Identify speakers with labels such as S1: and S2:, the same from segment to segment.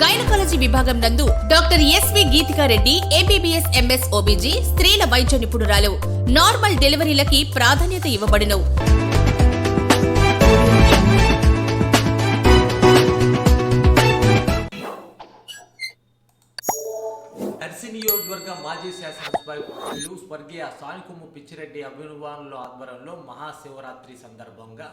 S1: Gynaecology విభాగం నందు doctor S V Geethika Reddy MBBS MS OBG స్త్రీల వైద్య నిపుణురాలు. నార్మల్ డెలివరీలకి ప్రాధాన్యత ఇవ్వబడును
S2: దర్శి నియోజకవర్గ మాజీ శాసనసభ్యులు స్వర్గీయ సానికొమ్ము పిచ్చిరెడ్డి అభిమానుల ఆధ్వర్యంలో మహాశివరాత్రి సందర్భంగా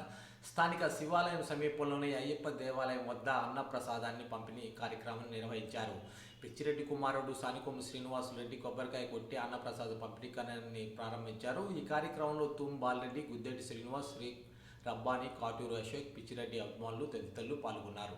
S2: స్థానిక శివాలయం సమీపంలోని అయ్యప్ప దేవాలయం వద్ద అన్నప్రసాదాన్ని పంపిణీ కార్యక్రమం నిర్వహించారు. పిచ్చిరెడ్డి కుమారుడు సానికొమ్ము శ్రీనివాసులరెడ్డి కొబ్బరికాయ కొట్టి అన్నప్రసాద పంపిణీ కార్యాన్ని ప్రారంభించారు. ఈ కార్యక్రమంలో తూమ్ బాలరెడ్డి గుద్దెడ్డి శ్రీనివాస్ శ్రీ రబ్బాని కాటూరు అశోక్ పిచ్చిరెడ్డి అభిమానులు తదితరులు పాల్గొన్నారు.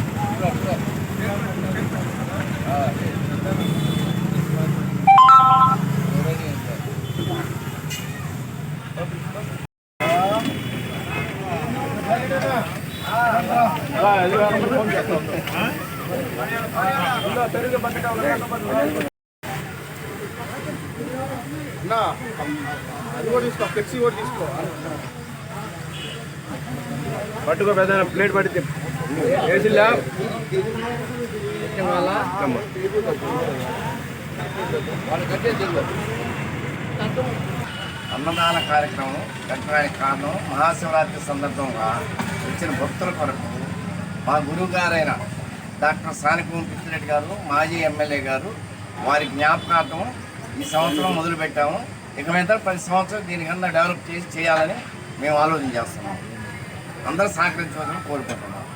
S3: అది కూడా తీసుకో ఫ్లెక్సీ కూడా తీసుకో పట్టుకో పెద్ద ప్లేట్ పడితే వేసిల్లా
S4: అన్నదాన కార్యక్రమం పెట్టడానికి కారణం మహాశివరాత్రి సందర్భంగా వచ్చిన భక్తుల కొరకు మా గురువుగారైన డాక్టర్ సానికం పిచ్చిరెడ్డి గారు మాజీ ఎమ్మెల్యే గారు వారి జ్ఞాపకార్థం ఈ సంవత్సరం మొదలుపెట్టాము. ఇక మీద ప్రతి సంవత్సరం దీనికన్నా డెవలప్ చేసి చేయాలని మేము ఆలోచన చేస్తున్నాం. అందరూ సహకరించవలని కోరుకుంటున్నాం.